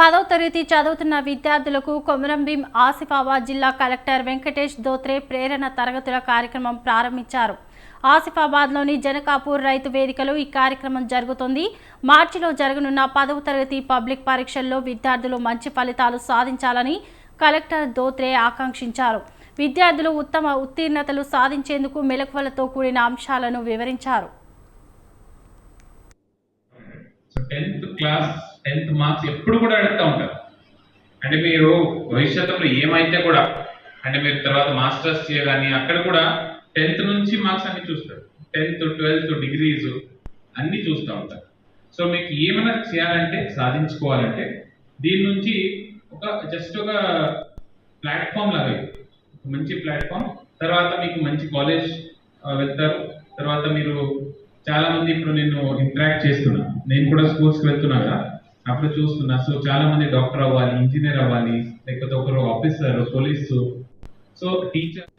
పదవ తరగతి చదువుతున్న విద్యార్థులకు కొమరంభీం ఆసిఫాబాద్ జిల్లా కలెక్టర్ వెంకటేష్ దోత్రే ప్రేరణ తరగతుల కార్యక్రమం ప్రారంభించారు. ఆసిఫాబాద్లోని జనకాపూర్ రైతు వేదికలో ఈ కార్యక్రమం జరుగుతుంది. మార్చిలో జరగనున్న పదవ తరగతి పబ్లిక్ పరీక్షల్లో విద్యార్థులు మంచి ఫలితాలు సాధించాలని కలెక్టర్ దోత్రే ఆకాంక్షించారు. విద్యార్థులు ఉత్తమ ఉత్తీర్ణతలు సాధించేందుకు మెలకువలతో కూడిన అంశాలను వివరించారు. టెన్త్ క్లాస్ టెన్త్ మార్క్స్ ఎప్పుడు కూడా అడుగుతూ ఉంటారు. అంటే మీరు భవిష్యత్తులో ఏమైతే కూడా అంటే మీరు తర్వాత మాస్టర్స్ చేయగాని అక్కడ కూడా టెన్త్ నుంచి మార్క్స్ అన్ని చూస్తారు. టెన్త్ ట్వెల్త్ డిగ్రీస్ అన్ని చూస్తూ ఉంటారు. సో మీకు ఏమైనా చేయాలంటే సాధించుకోవాలంటే దీని నుంచి ఒక జస్ట్ ఒక ప్లాట్ఫామ్ లాగా ఒక మంచి ప్లాట్ఫామ్ తర్వాత మీకు మంచి కాలేజ్ వెళ్తారు. తర్వాత మీరు చాలా మంది ఇప్పుడు నేను ఇంటరాక్ట్ చేస్తున్నా. నేను కూడా స్కూల్స్కి వెళ్తున్నా కదా. అప్పుడు చూస్తున్నా. సో చాలా మంది డాక్టర్ అవ్వాలి ఇంజనీర్ అవ్వాలి లేకపోతే ఒకరు ఆఫీసర్ పోలీసు. So teacher